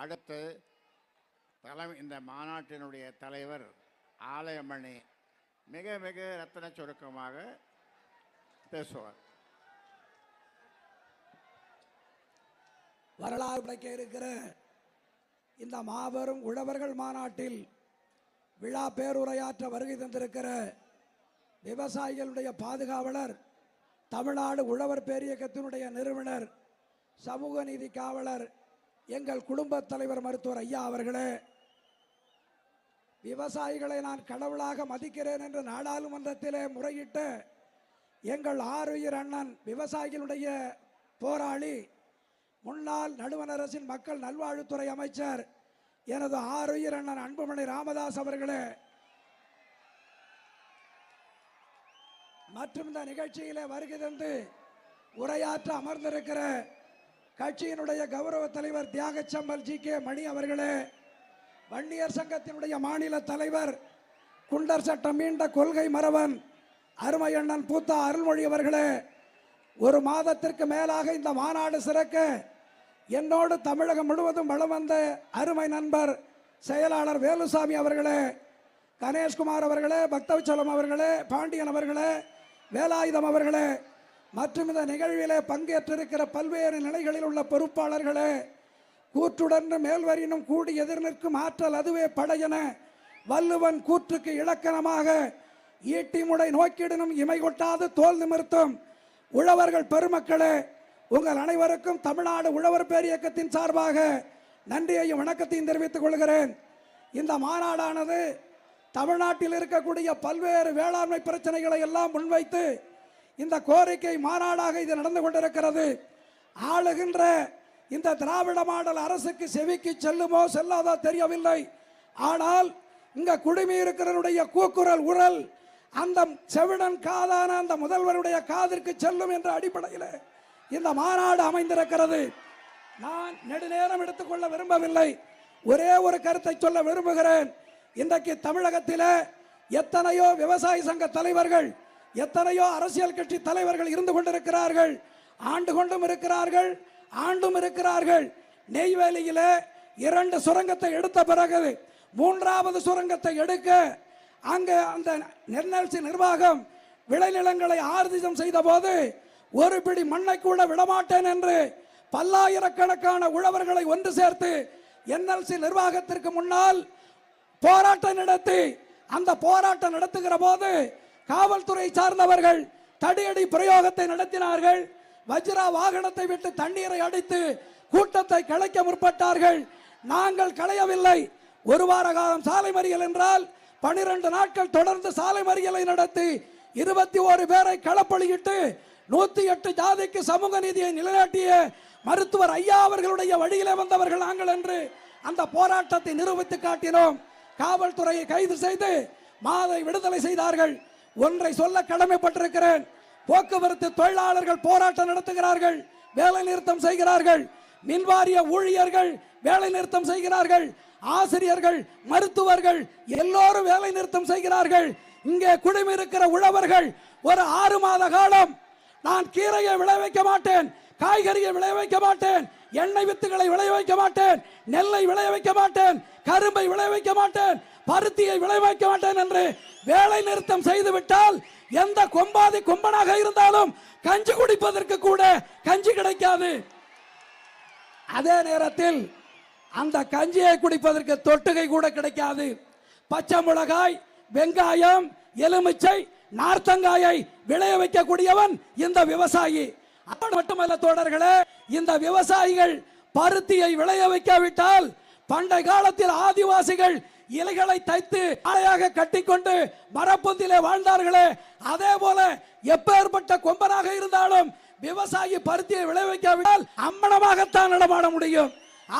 அடுத்து தலைமை இந்த மாநாட்டினுடைய தலைவர் ஆலயமணி மிக மிக ரத்தன சுருக்கமாக பேசுவார். வரலாறு படைக்க இருக்கிற இந்த மாபெரும் உழவர்கள் மாநாட்டில் விழா பேருரையாற்ற வருகை தந்திருக்கிற விவசாயிகளுடைய பாதுகாவலர் தமிழ்நாடு உழவர் பேரியக்கத்தினுடைய நிறுவனர் சமூக நீதி காவலர் எங்கள் குடும்ப தலைவர் மருத்துவர் ஐயா அவர்களே விவசாயிகளை நான் கடவுளாக மதிக்கிறேன் என்று நாடாளுமன்றத்திலே முறையிட்ட எங்கள் ஆறுயிர் அண்ணன் விவசாயிகளுடைய போராளி முன்னாள் நடுவண் அரசின் மக்கள் நல்வாழ்வுத்துறை அமைச்சர் எனது ஆறுயிர் அண்ணன் அன்புமணி ராமதாஸ் அவர்களே மற்றும் இந்த நிகழ்ச்சியிலே வருகை உரையாற்ற அமர்ந்திருக்கிற கட்சியினுடைய கௌரவ தலைவர் தியாகச்சம்பல் ஜி கே மணி அவர்களே வன்னியர் சங்கத்தினுடைய மாநில தலைவர் குண்டர் சட்டம் மீண்ட கொள்கை மறவன் அருமை அண்ணன் பூத்தா அருள்மொழி அவர்களே ஒரு மாதத்திற்கு மேலாக இந்த மாநாடு சிறக்க என்னோடு தமிழகம் முழுவதும் வளம் வந்த அருமை நண்பர் செயலாளர் வேலுசாமி அவர்களே கணேஷ்குமார் அவர்களே பக்தவச்சலம் அவர்களே பாண்டியன் அவர்களே வேலாயுதம் அவர்களே மற்றும் இந்த நிகழ்விலே பங்கேற்றிருக்கிற பல்வேறு நிலைகளில் உள்ள பொறுப்பாளர்களே கூற்றுடன் மேல்வரினும் கூடி எதிர் நிற்கும் ஆற்றல் அதுவே படையென வள்ளுவன் கூற்றுக்கு இலக்கணமாக ஈட்டி முடை நோக்கிடனும் இமை கொட்டாது தோல் நிமிர்த்தும். உழவர்கள் பெருமக்களே உங்கள் அனைவருக்கும் தமிழ்நாடு உழவர் பேர் இயக்கத்தின் சார்பாக நன்றியையும் வணக்கத்தையும் தெரிவித்துக் கொள்கிறேன். இந்த மாநாடானது தமிழ்நாட்டில் இருக்கக்கூடிய பல்வேறு வேளாண்மை பிரச்சனைகளை எல்லாம் முன்வைத்து இந்த கோரிக்கை மாநாடாக இது நடந்து கொண்டிருக்கிறது. ஆளுகின்ற இந்த திராவிட மாடல் அரசுக்கு செவிக்கு செல்லுமோ செல்லாதோ தெரியவில்லை. ஆனால் இங்க குடிமி இருக்கிறவருடைய கூக்குரல் உரல் அந்த செவிடன் காதான அந்த முதல்வருடைய காதிற்கு செல்லும் என்ற அடிப்படையில் இந்த மாநாடு அமைந்திருக்கிறது. நான் நெடுநேரம் எடுத்துக்கொள்ள விரும்பவில்லை. ஒரே ஒரு கருத்தை சொல்ல விரும்புகிறேன். இன்றைக்கு தமிழகத்தில் எத்தனையோ விவசாய சங்க தலைவர்கள் எத்தனையோ அரசியல் கட்சி தலைவர்கள் இருந்து கொண்டிருக்கிறார்கள். ஆண்டு கொண்டும் இருக்கிறார்கள் ஆண்டும் இருக்கிறார்கள். நெய்வேலியில இரண்டு சுரங்கத்தை எடுத்த பிறகு மூன்றாவது சுரங்கத்தை எடுக்க அங்க அந்த நெல்நல்சி நிர்வாகம் விளைநிலங்களை ஆர்ஜிதம் செய்த போது ஒரு பிடி மண்ணை கூட விடமாட்டேன் என்று பல்லாயிரக்கணக்கான உழவர்களை ஒன்று சேர்த்து என்எல்சி நிர்வாகத்திற்கு முன்னால் போராட்டம் நடத்தி அந்த போராட்டம் நடத்துகிற போது காவல்துறை சார்ந்தவர்கள் தடியடி பிரயோகத்தை நடத்தினார்கள். வஜ்ரா வாகனத்தை விட்டு தண்ணீரை அடித்து கூட்டத்தை கலைக்க முற்பட்டார்கள். நாங்கள் களையவில்லை. ஒரு வார காலம் சாலை மறியல் என்றால் பனிரெண்டு நாட்கள் தொடர்ந்து சாலை மறியலை நடத்தி இருபத்தி ஓரு பேரை களப்பலியிட்டு நூத்தி எட்டு ஜாதிக்கு சமூக நீதியை நிலைநாட்டிய மருத்துவர் ஐயா அவர்களுடைய வழியிலே வந்தவர்கள் நாங்கள் என்று அந்த போராட்டத்தை நிரூபித்து காட்டினோம். காவல்துறையை கைது செய்து மாதை விடுதலை செய்தார்கள். ஒன்றை சொல்ல கடமைப்பட்டிருக்கிறேன். போக்குவரத்து தொழிலாளர்கள் போராட்டம் நடத்துகிறார்கள் வேலை நிறுத்தம் செய்கிறார்கள் மின்வாரிய ஊழியர்கள் வேலை நிறுத்தம் செய்கிறார்கள் ஆசிரியர்கள் மருத்துவர்கள் எல்லோரும் வேலை நிறுத்தம் செய்கிறார்கள். இங்கே குடிமிருக்கிற உழவர்கள் ஒரு ஆறு மாத காலம் நான் கீரையை விளைவிக்க மாட்டேன் காய்கறியை விளைவிக்க மாட்டேன் எண்ணெய் வித்துகளை விளைவிக்க மாட்டேன் நெல்லை விளைவிக்க மாட்டேன் கரும்பை விளைவிக்க மாட்டேன் பருத்தியை விளைவிக்க மாட்டேன் என்று வேலை நிறுத்தம் செய்து விட்டால் எந்த கொம்பாதி கொம்பனாக இருந்தாலும் கஞ்சி குடிப்பதற்கு கூட கஞ்சி கிடைக்காது. அதே நேரத்தில் அந்த கஞ்சியை குடிப்பதற்கு தொட்டுகை கூட கிடைக்காது. பச்சை மிளகாய் வெங்காயம் எலுமிச்சை நார்த்தங்காயை விளைய வைக்கக்கூடியவன் இந்த விவசாயி. அது மட்டுமல்ல தோழர்களே இந்த விவசாயிகள் பருத்தியை விளைய வைக்காவிட்டால் பண்டை காலத்தில் ஆதிவாசிகள் இலைகளை தைத்து ஆலையாக கட்டிக்கொண்டு மரப்பொந்திலே வாழ்ந்தார்களே. அதே போல எப்பேற்பட்ட கொம்பனாக இருந்தாலும் விவசாயி பருத்தியை விளைவிக்காவிட்டால் அம்மனமாகத்தான் நடமாட முடியும்.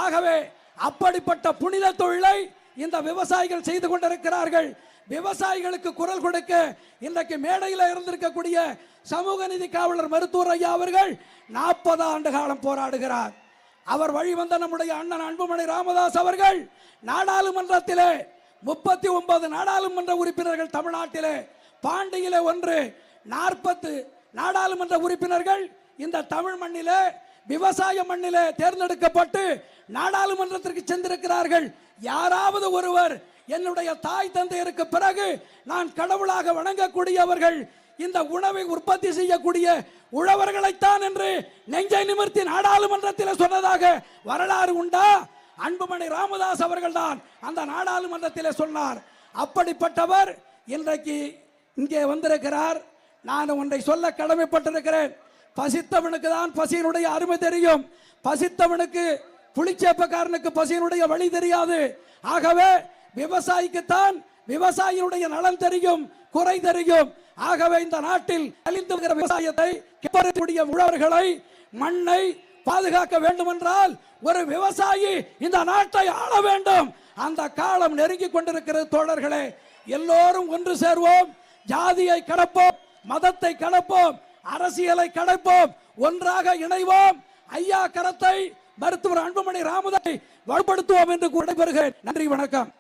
ஆகவே அப்படிப்பட்ட புனித தொழிலை இந்த விவசாயிகள் செய்து கொண்டிருக்கிறார்கள். விவசாயிகளுக்கு குரல் கொடுக்க இன்றைக்கு மேடையில் இருந்திருக்கக்கூடிய சமூக நீதி காவலர் மருத்துவர் ஐயா அவர்கள் நாற்பது ஆண்டு காலம் போராடுகிறார். அவர் வழிவந்த நம்முடைய அண்ணன் அன்புமணி ராமதாஸ் அவர்கள் நாடாளுமன்றத்திலே முப்பத்தி ஒன்பது நாடாளுமன்ற உறுப்பினர்கள் தமிழ்நாட்டிலே பாண்டியிலே ஒன்று நாற்பத்து நாடாளுமன்ற உறுப்பினர்கள் இந்த தமிழ் மண்ணிலே விவசாய மண்ணிலே தேர்ந்தெடுக்கப்பட்டு நாடாளுமன்றத்திற்கு சென்றிருக்கிறார்கள். யாராவது ஒருவர் என்னுடைய தாய் தந்தையருக்கு பிறகு நான் கடவுளாக வணங்கக்கூடியவர்கள் இந்த உணவை உற்பத்தி செய்யக்கூடிய உழவர்களைத்தான் என்று நெஞ்சை நிமிர்த்தி நாடாளுமன்றத்தில் சொன்னதாக வரலாறு உண்டா? அன்புமணி ராமதாஸ் அவர்கள்தான் அந்த நாடாளுமன்றத்தில் சொன்னார். அப்படிப்பட்டவர் இன்றைக்கு இங்கே வந்திருக்கிறார். நான் ஒன்றை சொல்ல கடமைப்பட்டிருக்கிறேன். பசித்தவனுக்கு தான் பசியினுடைய அருமை தெரியும். பசித்தவனுக்கு புளிச்சேப்பக்காரனுக்கு பசியினுடைய வழி தெரியாது. ஆகவே விவசாயிக்குத்தான் விவசாயியினுடைய நலன் தெரியும். குறை தெரியும் ஆகவே இந்த நாட்டில் அழிந்து வருகிற விவசாயத்தை கெப்பறக்கூடிய உழவர்களை மண்ணை பாதுகாக்க வேண்டும் என்றால் ஒரு விவசாயி இந்த நாட்டை ஆள வேண்டும். அந்த காலம் நெருங்கி கொண்டிருக்கிறது தோழர்களே. எல்லோரும் ஒன்று சேர்வோம். ஜாதியை கடப்போம். மதத்தை கடப்போம். அரசியலை கடப்போம். ஒன்றாக இணைவோம். ஐயா கரத்தை மருத்துவர் அன்புமணி ராமதாஸை வலுப்படுத்துவோம் என்று கூறி வருகிறேன். நன்றி வணக்கம்.